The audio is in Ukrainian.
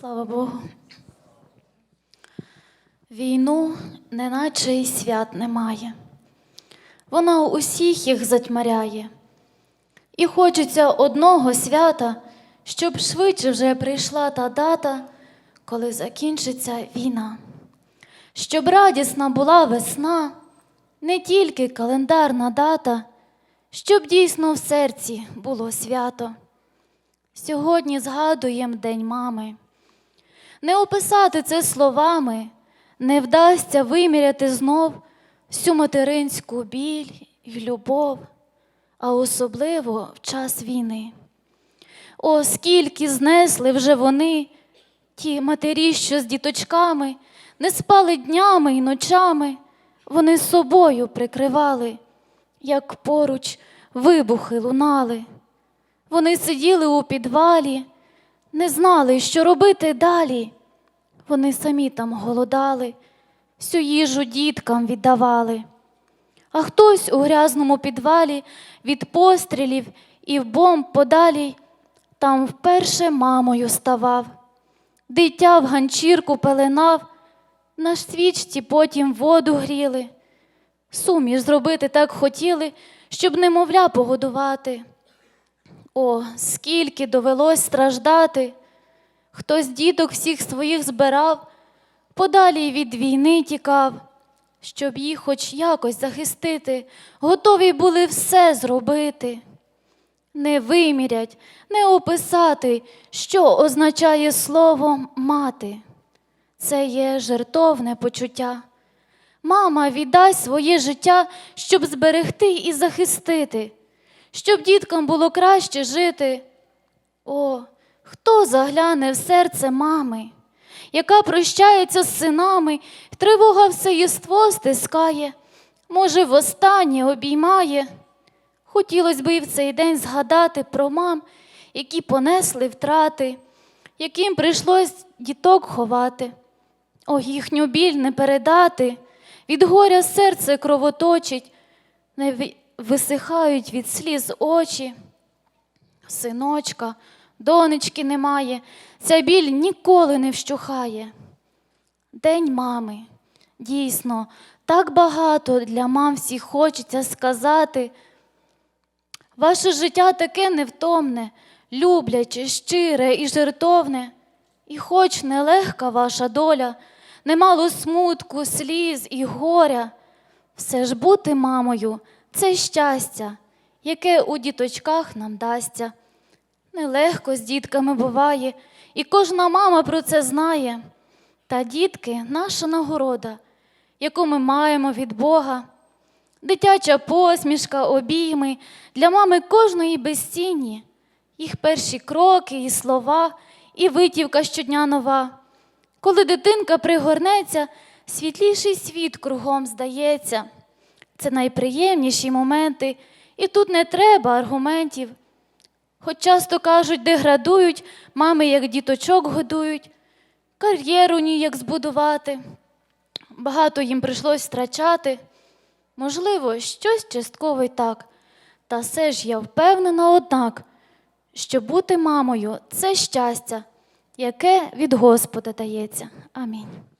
Слава Богу. Війну неначе й свят немає. Вона усіх їх затьмаряє. І хочеться одного свята, щоб швидше вже прийшла та дата, коли закінчиться війна. Щоб радісна була весна, не тільки календарна дата, щоб дійсно в серці було свято. Сьогодні згадуєм День мами. Не описати це словами, не вдасться виміряти знов всю материнську біль і любов, а особливо в час війни. О, скільки знесли вже вони, ті матері, що з діточками, не спали днями і ночами, вони собою прикривали, як поруч вибухи лунали. Вони сиділи у підвалі, не знали, що робити далі. Вони самі там голодали, всю їжу діткам віддавали. А хтось у грязному підвалі від пострілів і в бомб подалі там вперше мамою ставав. Дитя в ганчірку пеленав, на свічці потім воду гріли. Суміш зробити так хотіли, щоб немовля погодувати. О, скільки довелось страждати. Хтось діток всіх своїх збирав, подалі від війни тікав, щоб їх хоч якось захистити, готові були все зробити. Не вимірять, не описати, що означає слово мати. Це є жертовне почуття. Мама віддасть своє життя, щоб зберегти і захистити, щоб діткам було краще жити. О, хто загляне в серце мами, яка прощається з синами, тривога все єство стискає, може, востаннє обіймає. Хотілося б і в цей день згадати про мам, які понесли втрати, яким прийшлось діток ховати. О, їхню біль не передати, від горя серце кровоточить, висихають від сліз очі. Синочка, донечки немає, ця біль ніколи не вщухає. День мами. Дійсно, так багато для мам всіх хочеться сказати. Ваше життя таке невтомне, любляче, щире і жертовне. І хоч нелегка ваша доля, немало смутку, сліз і горя, все ж бути мамою це щастя, яке у діточках нам дасться. Нелегко з дітками буває, і кожна мама про це знає. Та дітки наша нагорода, яку ми маємо від Бога. Дитяча посмішка, обійми для мами кожної безцінні, їх перші кроки і слова, і витівка щодня нова. Коли дитинка пригорнеться, світліший світ кругом здається. Це найприємніші моменти, і тут не треба аргументів. Хоч часто кажуть, деградують, мами як діточок годують, кар'єру ніяк збудувати. Багато їм прийшлось втрачати. Можливо, щось частково й так. Та все ж я впевнена однак, що бути мамою це щастя, яке від Господа дається. Амінь.